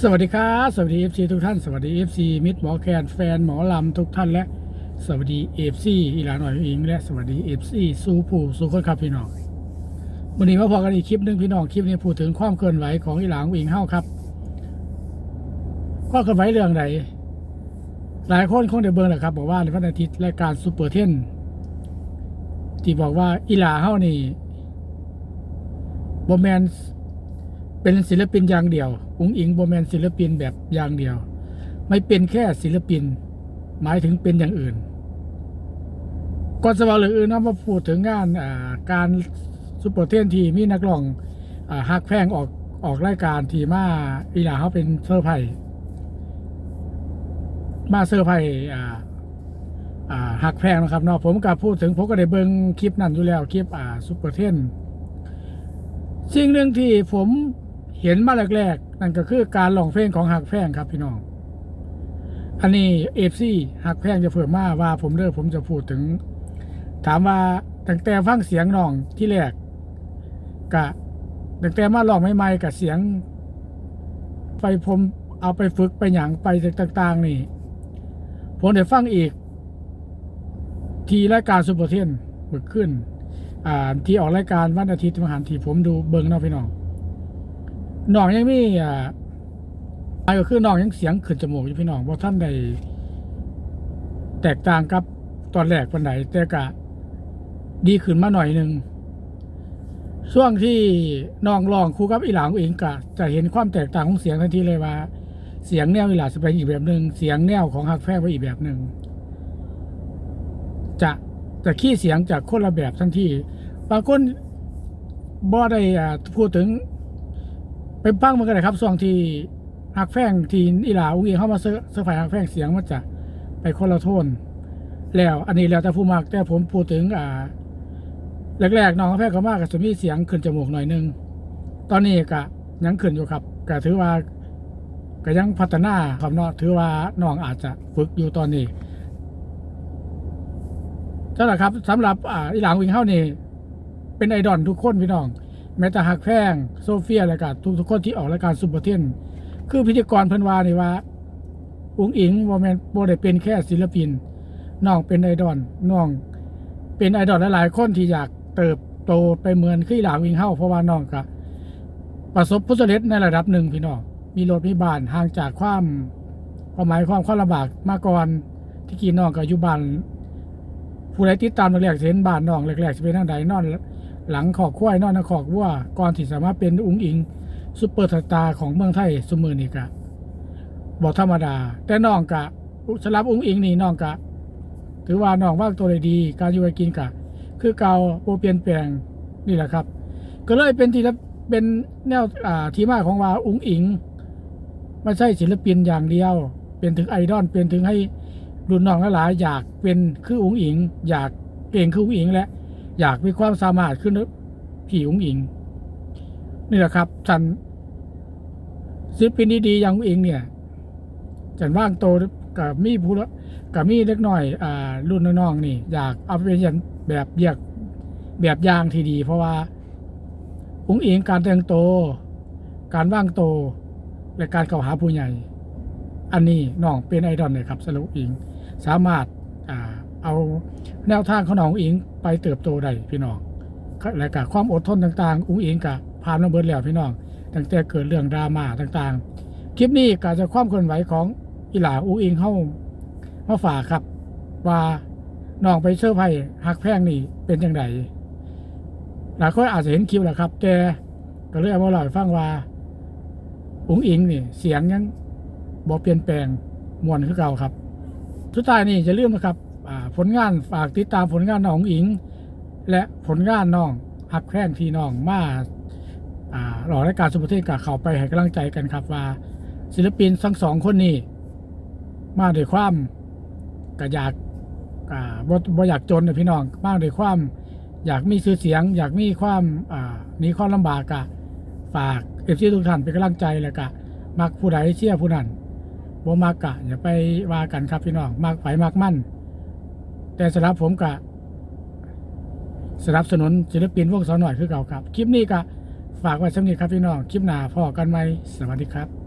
สวัสดีครับสวัสดี FC ทุกท่าน สวัสดี FC มิตรหมอแคนแฟนหมอลำทุกท่านและ สวัสดี FC อีหลาหน่อยอิง และสวัสดี FC สู้ผู้สู้คนครับพี่น้องวันนี้มาพอกันอีกคลิปหนึ่งพี่น้องคลิปนี้พูดถึงความเคลื่อนไหวของอีหลางอิงเฮ้าครับความเคลื่อนไหวเรื่องใดหลายคนคงได้เบิ่งแหละครับ บอกว่าในวันอาทิตย์รายการซูเปอร์เทนที่บอกว่าอีหลาเฮ้านี่บอแมน เป็นศิลปินอย่างเดียวอุงอิงโบแมนศิลปินแบบอย่างเดียว ไม่เป็นแค่ศิลปิน หมายถึงเป็นอย่างอื่นก่อนสวาหรืออื่นนะมาพูดถึงงานการซุปเปอร์เทนทีมีนักร้องฮักแพงออกออกรายการที่มาอีหลาเขาเป็นเซอร์ไพรส์มาเซอร์ไพรส์อ่าอ่าฮักแพงนะครับเนาะผมก็พูดถึงผมก็ได้เบิ่งคลิปนั้นอยู่แล้วคลิปอ่าซุปเปอร์เทนสิ่งหนึ่งที่ผม เห็นมาแรกๆนั่นก็คือการร้องเพลงของหักแพงครับพี่น้อง อันนี้เอฟซีหักแพงจะเพิ่มมาว่า ผมเลิกผมจะพูดถึง ถามว่าตั้งแต่ฟังเสียงน้องที่แรกกะตั้งแต่มาร้องใหม่ๆกับเสียง ไปผมเอาไปฝึกไปหยังไปต่างๆ นี่ผมได้ฟังอีก ทีรายการซุปเปอร์เทนเบิกขึ้น อ่าที่ออกรายการวันอาทิตย์มหันที่ผมดูเบิ้งเนาะพี่น้อง น้องยังมีอ่าไอ้ก็คือน้องยังเสียงขึ้นจมูกอยู่พี่น้องว่าท่านใดแตกต่างกับตอนแรกวันไหนแต่กะดีขึ้นมาหน่อยหนึ่งช่วงที่น้องร้องคู่กับอีหลางเองกะจะเห็นความแตกต่างของเสียงทันทีเลยว่า เสียงแนวอีหลาจะไปอีกแบบหนึ่งเสียงแนวของฮักแฟร์ไปอีกแบบหนึ่งจะแต่ขี้เสียงจากคนละแบบทันทีบางคนบ่ได้พูดถึง ไปฟังมันกันเลยครับส่วงที่หักแฟงทีอีหลาอุ้งเข้ามาเสื้อเสื้อฝ่ายหักแฟงเสียงมันจะไปคนละโทน แล้วอันนี้แล้วแต่ผู้มากแต่ผมพูดถึงอ่าแรกๆน้องแฟงเขามากก็จะมีเสียงขึ้นจมูกหน่อยนึง ตอนนี้ก็ยังขึ้นอยู่ครับก็ถือว่าก็ยังพัฒนาครับเนาะถือว่าน้องอาจจะฝึกอยู่ตอนนี้นั่นแหละครับสำหรับอ่าอีหลางวิงเฮ้านี่เป็นไอดอลทุกคนพี่น้อง แม้แต่ฮักแพงโซเฟียอะกันทุกทุกคนที่ออกรายการซุปเปอร์เทนคือพิธีกรเพิ่นว่านี่ว่าอุงอิงบ่แม่นบ่ได้เป็นแค่ศิลปินน้องเป็นไอดอลน้อง เป็นไอดอลหลายๆคนที่อยากเติบโตไปเหมือนคืออีหลางวิงเฮ้าเพราะว่าน้องก็ประสบผลสำเร็จในระดับหนึ่งพี่น้องมีรถมีบ้านห่างจากความความหมายความความลำบากมาก่อนที่กีน้องก็อยู่บ้านผู้ใดติดตามแรกๆเห็นบ้านน้องแรกๆจะเป็นทางใดนอน หลังขอกควายนอนขอกวัวก่อนที่สามารถเป็นอุ้งอิงซุปเปอร์สตาร์ของเมืองไทยสมือนี่กะบอกธรรมดา แต่น้องกะสำหรับอุ้งอิงนี่น้องกะ ถือว่าน้องว่างตัวได้ดี การอยู่การกินกะ คือเก่าโอเปลี่ยนแปลงนี่แหละครับ ก็เลยเป็นที่เป็นแนวอ่าที่มาของว่าอุ้งอิงไม่ใช่ศิลปินอย่างเดียว เป็นถึงไอดอลเป็นถึงให้รุ่นน้องหลายๆอยากเป็นคืออุ๋งอิง อยากเก่งคืออุ๋งอิงและ อยากมีความสามารถขึ้นผีอุ๋งอิง นี่แหละครับฉันศิลปินดีๆอย่างอุ๋งอิงเนี่ยฉันว่างโตกับมีผู้ละกับมีเล็กน้อยอ่ารุ่นน้องๆนี่ อยากเอาไปเป็นอย่างแบบเบียกแบบอย่างที่ดี เพราะว่าอุ๋งอิงการแต่งโต การว่างโต และการเข้าหาผู้ใหญ่ อันนี้น้องเป็นไอดอลเลยครับสรุปอิงสามารถอ่า เอาแนวทางของน้องอุ๋งอิงไปเติบโตได้พี่น้องและกับความอดทนต่างๆ อุ้งอิงกับผ่านมาเบิดแล้วพี่น้องตั้งแต่เกิดเรื่องดราม่าต่างๆ คลิปนี้ก็จะความเคลื่อนไหวของอีหลาอุ้งอิงเข้ามาฝากครับ ว่าน้องไปเชื่อไพ่หักแพงนี่เป็นยังไงหลายคนอาจจะเห็นคลิปแหละครับ แต่ก็เลยเอามาเล่าให้ฟังว่าอุ้งอิงนี่เสียงยังบ่เปลี่ยนแปลงมวนคือเก่าครับ สุดท้ายนี่จะเลื่อมนะครับ ผลงานฝากติดตามผลงานน้องอิง และผลงานน้องหักแพร่งที่น้องมาอ่าหล่อรายการสุภเทศกับเขาไปให้กำลังใจกันครับว่า ศิลปินทั้งสองคนนี้ มาด้วยความก็อยากอ่าบ่บ่อยากจนนะพี่น้อง มาด้วยความ อยากมีชื่อเสียง อยากมีความอ่าหนีความลำบากกะฝากเอฟซีทุกท่านเป็นกำลังใจแล้วกะมักผู้ใดเชื่อผู้นั้นบ่มักกะอย่าไปว่ากันครับพี่น้องมักไผมักมั่น แต่สำหรับผมกะสนับสนุนศิลปินวงสาวหน่อยคือเก่าครับ คลิปนี้กะฝากไว้สำหรับครับพี่น้อง คลิปหน้าพ่อกันไหมสวัสดีครับ